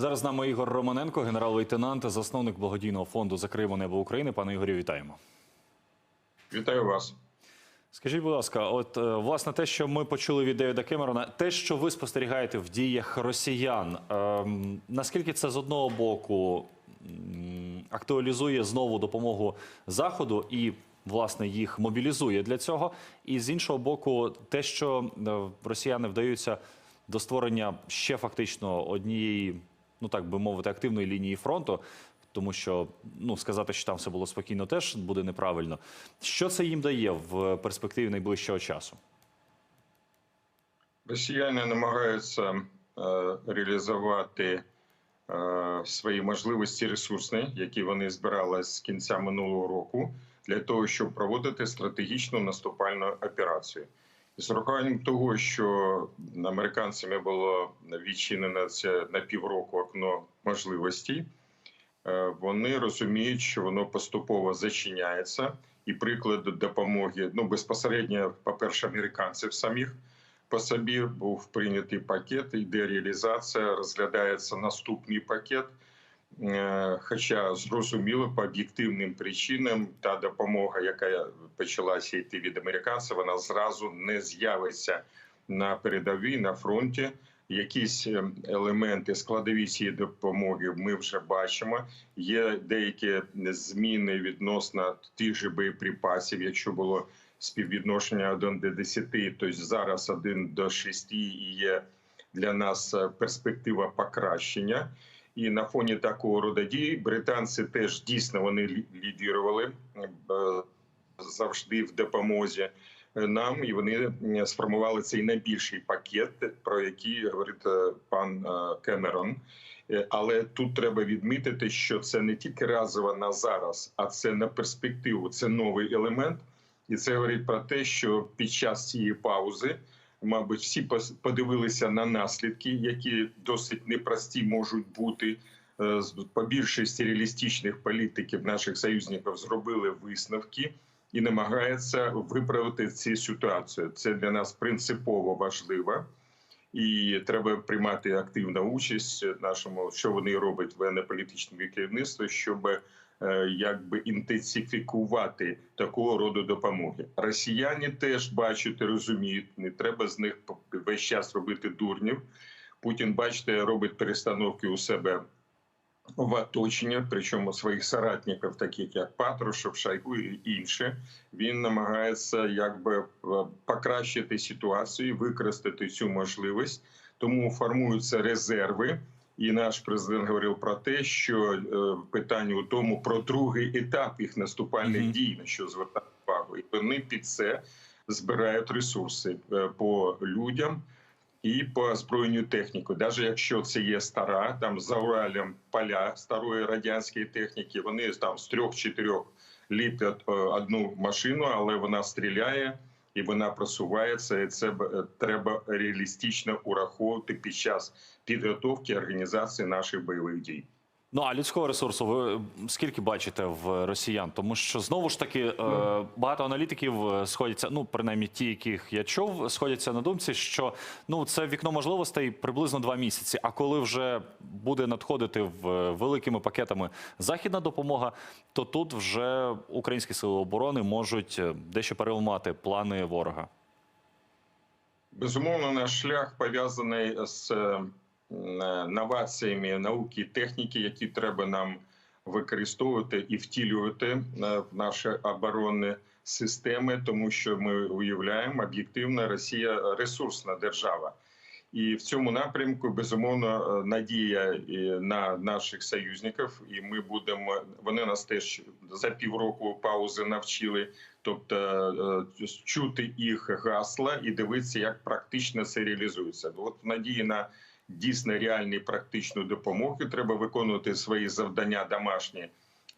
Зараз з нами Ігор Романенко, генерал-лейтенант, засновник благодійного фонду Закриємо небо України. Пане Ігорю, вітаємо. Вітаю вас. Скажіть, будь ласка, от е, власне те, що ми почули від Девіда Кемерона, те, що ви спостерігаєте в діях росіян, ем, наскільки це з одного боку актуалізує знову допомогу Заходу і власне їх мобілізує для цього, і з іншого боку, те, що е, росіяни вдаються до створення ще фактично однієї, ну так би мовити, активної лінії фронту. Тому що ну сказати, що там все було спокійно, теж буде неправильно. Що це їм дає в перспективі найближчого часу? Росіяни намагаються е, реалізувати е, свої можливості ресурсні, які вони збирали з кінця минулого року, для того, щоб проводити стратегічну наступальну операцію. З урахуванням того, що американцями було відчинено це на півроку окно можливостей. Е, Вони розуміють, що воно поступово зачиняється, і приклад допомоги ну безпосередньо, по перше, американців самих по собі був прийнятий пакет. Йде реалізація, розглядається наступний пакет. Е, Хоча зрозуміло по об'єктивним причинам та допомога, яка почалася йти від американців, вона зразу не з'явиться на передовій на фронті. Якісь е, елементи складові цієї допомоги ми вже бачимо. Є деякі зміни відносно тих же боєприпасів. Якщо було співвідношення 1 до 10, то зараз 1 до 6 і є для нас е, перспектива покращення. І на фоні такого роду дій британці теж дійсно вони лі- лідірували е, завжди в допомозі нам, і вони е, сформували цей найбільший пакет, про який говорить е, пан е, Кемерон. Е, Але тут треба відмітити, що це не тільки разово на зараз, а це на перспективу. Це новий елемент, і це говорить про те, що під час цієї паузи, мабуть, всі подивилися на наслідки, які досить непрості можуть бути. Е, з- По більшості реалістичних політиків наших союзників зробили висновки і намагається виправити цю ситуацію. Це для нас принципово важливо. І треба приймати активну участь нашому, що вони роблять воєнно-політичному керівництві, щоб якби інтенсифікувати такого роду допомоги. Росіяни теж бачать розуміють, не треба з них весь час робити дурнів. Путін, бачите, робить перестановки у себе в оточення, причому своїх соратників, таких як Патрушев, Шойгу і інші. Він намагається якби е, покращити ситуацію, використати цю можливість. Тому формуються резерви. І наш президент говорив про те, що е, питання у тому про другий етап їх наступальних Мгм. дій, на що звертати увагу, і вони під це збирають ресурси е, по людям і по озброєнню техніку. Навіть якщо це є стара, там за Уралем поля старої радянської техніки, вони там з трьох-чотирьох ліплять е, одну машину, але вона стріляє і вона просувається. І це е, треба реалістично ураховувати під час підготовки організації наших бойових дій. Ну а людського ресурсу ви скільки бачите в росіян? Тому що знову ж таки е, багато аналітиків е, сходяться, ну принаймні ті, яких я чув, сходяться на думці, що ну це вікно можливостей приблизно два місяці. А коли вже буде надходити в е, великими пакетами західна допомога, то тут вже українські сили оборони можуть дещо переламати плани ворога. Безумовно, наш шлях пов'язаний з новаціями науки і техніки, які треба нам використовувати і втілювати е, в наші оборонні системи, тому що ми уявляємо об'єктивно, Росія ресурсна держава. І в цьому напрямку безумовно е, надія на наших союзників, і ми будемо. Вони нас теж за півроку паузи навчили тобто е, чути їх гасла і дивитися, як практично це реалізується. От надії на дійсно реальні практичну допомогу треба виконувати свої завдання домашні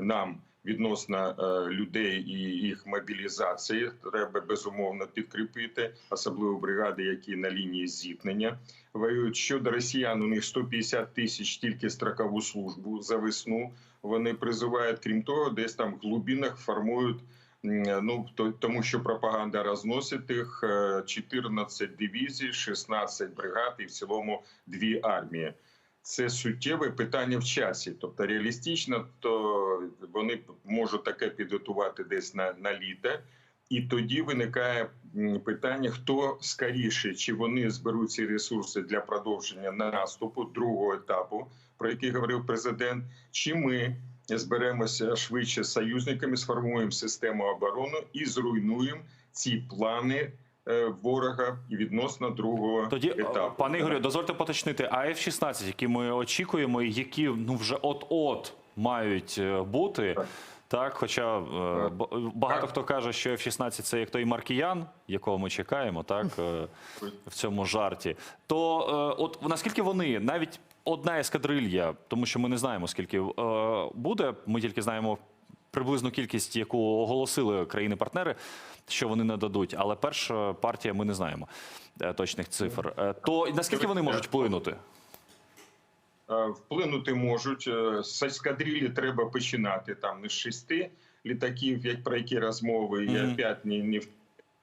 нам відносно е, людей і їх мобілізації. Треба безумовно підкріпити, особливо бригади, які на лінії зіткнення воюють. Щодо росіян, у них 150 тисяч тільки строкову службу за весну. Вони призивають, крім того, десь там в глибинах формують. М, Ну тому, що пропаганда розносить їх е, 14 дивізій, 16 бригад і в цілому дві армії. це суттєве питання в часі. Тобто реалістично, то вони можуть таке підготувати десь на, на літо. І тоді виникає питання: хто скоріше, чи вони зберуть ці ресурси для продовження наступу другого етапу, про який говорив президент, чи ми зберемося швидше з союзниками, сформуємо систему оборони і зруйнуємо ці плани е, ворога і відносно другого Тоді, етапу. пане Ігорю, дозвольте поточнити, а F-16, які ми очікуємо, і які ну вже от-от мають е, бути. Так. Так, хоча е, багато Так. хто каже, що F-16 це як той маркіян, якого ми чекаємо, так е, в цьому жарті. То е, от наскільки вони навіть одна ескадрилья, тому що ми не знаємо скільки е, буде, ми тільки знаємо приблизну кількість, яку оголосили країни-партнери, що вони нададуть, але перша партія ми не знаємо е, точних цифр. Е, То наскільки вони можуть вплинути? Вплинути можуть з ескадрилі треба починати там не з шести літаків, як про які розмови, і Мгм. опять не, не в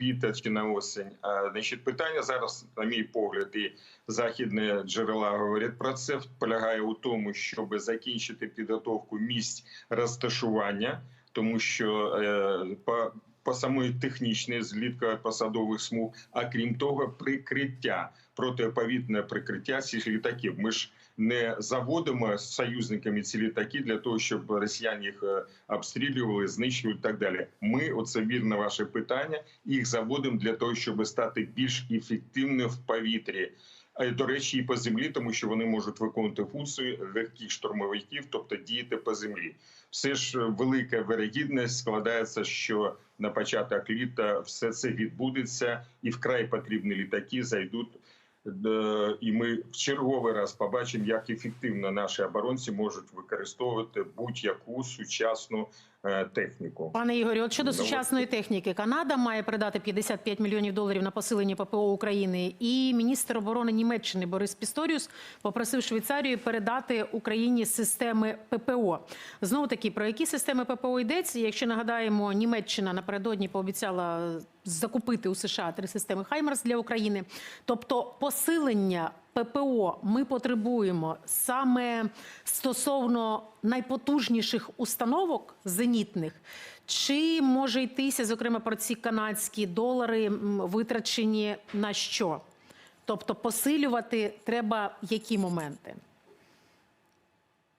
літа чи на осінь. Значить, питання зараз, на мій погляд, і західні джерела говорять про це. Полягає у тому, щоб закінчити підготовку місць розташування, тому що е, по по самої технічної злітка посадових смуг, а крім того, прикриття протиповітне прикриття цих літаків. Ми ж не заводимо з союзниками ці літаки для того, щоб росіяни їх е, обстрілювали, знищували і так далі. Ми, оце вірне ваше питання, їх заводимо для того, щоб стати більш ефективними в повітрі. А до речі, і по землі, тому що вони можуть виконувати функцію легких штурмовиків, тобто діяти по землі. Все ж е, велика вирогідність складається, що на початок літа все це відбудеться, і вкрай потрібні літаки зайдуть. Е, І ми в черговий раз побачимо, як ефективно наші оборонці можуть використовувати будь-яку сучасну техніку. Пане Ігорі, от щодо Ну, сучасної техніки, Канада має передати 55 мільйонів доларів на посилення ППО України. І міністр оборони Німеччини Борис Пісторіус попросив Швейцарію передати Україні системи ППО. Знову таки, про які системи ППО йдеться? Якщо нагадаємо, Німеччина напередодні пообіцяла закупити у США три системи Хаймерс для України. Тобто посилення ППО ми потребуємо саме стосовно найпотужніших установок зенітних, чи може йтися, зокрема, про ці канадські долари, витрачені на що? Тобто посилювати треба які моменти?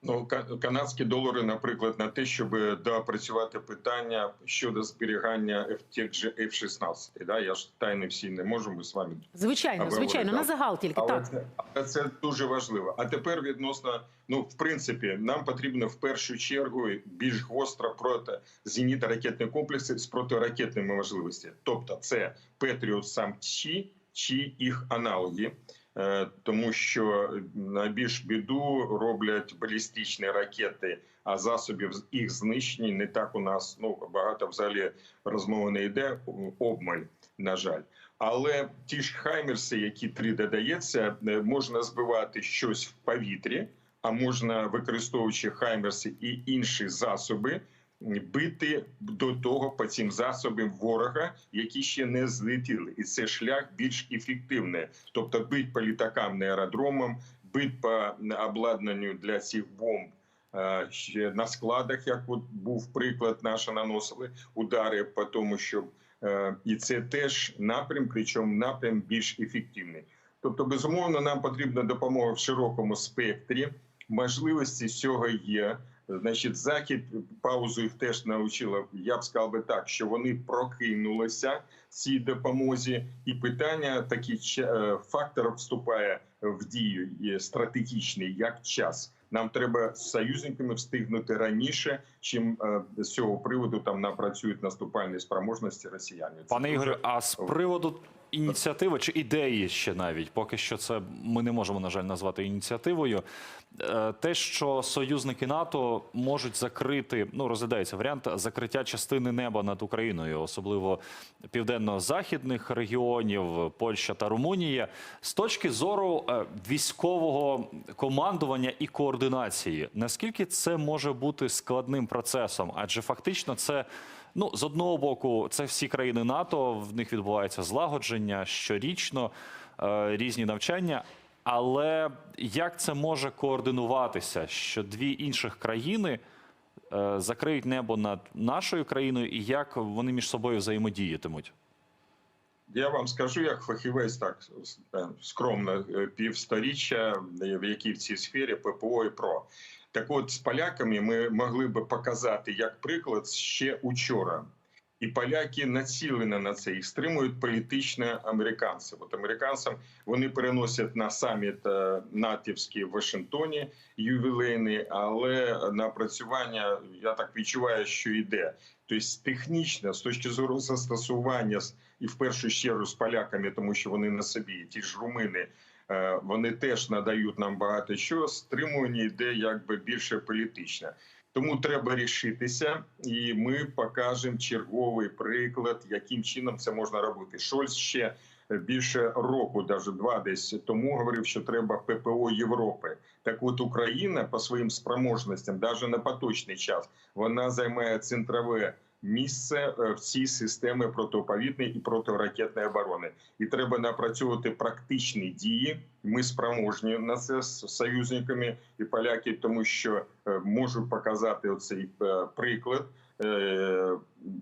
Ну, ка- канадські долари, наприклад, на те, щоб доопрацювати питання щодо зберігання F- тих же F-16. Да? Я ж тайни всі не можу, ми з вами Звичайно, Або звичайно, ви, на загал тільки Але так. це, але це дуже важливо. А тепер відносно, ну в принципі, нам потрібно в першу чергу більш гостро проти зенітно ракетні комплекси з протиракетними можливостями. Тобто, це Петріот сам чи, чи їх аналоги. Е, Тому що найбільш біду роблять балістичні ракети, а засобів їх знищення не так у нас ну багато взагалі розмови не йде обмаль, на жаль. Але ті ж хаймерси, які три додається, е, можна збивати щось в повітрі, а можна, використовуючи хаймерси і інші засоби, бити до того по цим засобам ворога, які ще не злетіли, і це шлях більш ефективний. Тобто бить по літакам на аеродромам, бить по обладнанню для цих бомб. Ще на складах, як от був приклад, наші наносили удари по тому, щоб Е, і це теж напрям, причому напрям більш ефективний. Тобто, безумовно, нам потрібна допомога в широкому спектрі. Можливості з цього є. Значить, захід паузу їх теж навчила. Я б сказав би так, що вони прокинулися цій допомозі, і питання такий е, фактор вступає в дію стратегічний як час. Нам треба з союзниками встигнути раніше, чим е, з цього приводу там напрацюють наступальні спроможності росіяни. Пане Ігорю, а з приводу ініціативи чи ідеї ще навіть, поки що це ми не можемо, на жаль, назвати ініціативою. Е, Те, що союзники НАТО можуть закрити, ну розглядається варіант закриття частини неба над Україною, особливо південно-західних регіонів, Польща та Румунія, з точки зору е, військового командування і координації, наскільки це може бути складним процесом? Адже фактично це. Ну, з одного боку, це всі країни НАТО, в них відбувається злагодження щорічно, е, різні навчання. Але як це може координуватися, що дві інших країни е, закриють небо над нашою країною, і як вони між собою взаємодіятимуть? Я вам скажу, як фахівець, так скромно е, півсторіччя, в якій в цій сфері ППО і ПРО. Так от з поляками ми могли би показати як приклад ще учора. І поляки націлені на це і стримують політично американців. От американцям вони переносять на саміт е, натівський в Вашингтоні ювілейний, але напрацювання я так відчуваю, що йде. Тобто технічно, з точки зору застосування і в першу чергу з поляками, тому що вони на собі, ті ж румини, вони теж надають нам багато що. Стримування йде якби більше політично. Тому треба рішитися, і ми покажемо черговий приклад, яким чином це можна робити. Шольц ще більше року, навіть два десь тому говорив, що треба ППО Європи. Так, от Україна по своїм спроможностям, навіть на поточний час, вона займає центрове місце е, в цій системі протиповітної і протиракетної оборони. І треба напрацьовувати практичні дії. Ми спроможні на це з союзниками і поляки, тому що е, можу показати оцей е, приклад.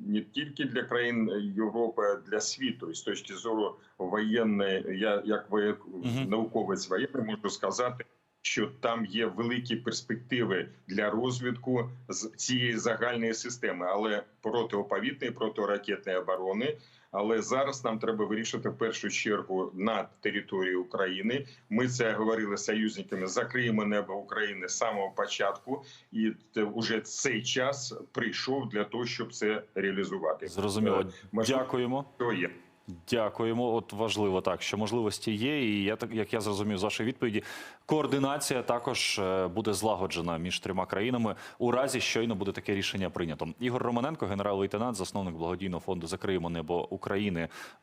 Не тільки для країн Європи, а для світу, і з точки зору воєнної, я як воє- Мгм. науковець воєнний можу сказати, що там є великі перспективи для розвитку з цієї загальної системи, але протиповітної, протиракетної оборони. Але зараз нам треба вирішити в першу чергу на території України. Ми це говорили з союзниками. Закриємо небо України з самого початку, і вже цей час прийшов для того, щоб це реалізувати. Зрозуміло. Е, можливо, Дякуємо. то є. Дякуємо. От важливо так, що можливості є, і я так як я зрозумів з вашої відповіді, координація також е, буде злагоджена між трьома країнами у разі щойно буде таке рішення прийнято. Ігор Романенко, генерал-лейтенант, засновник благодійного фонду Закриємо небо України.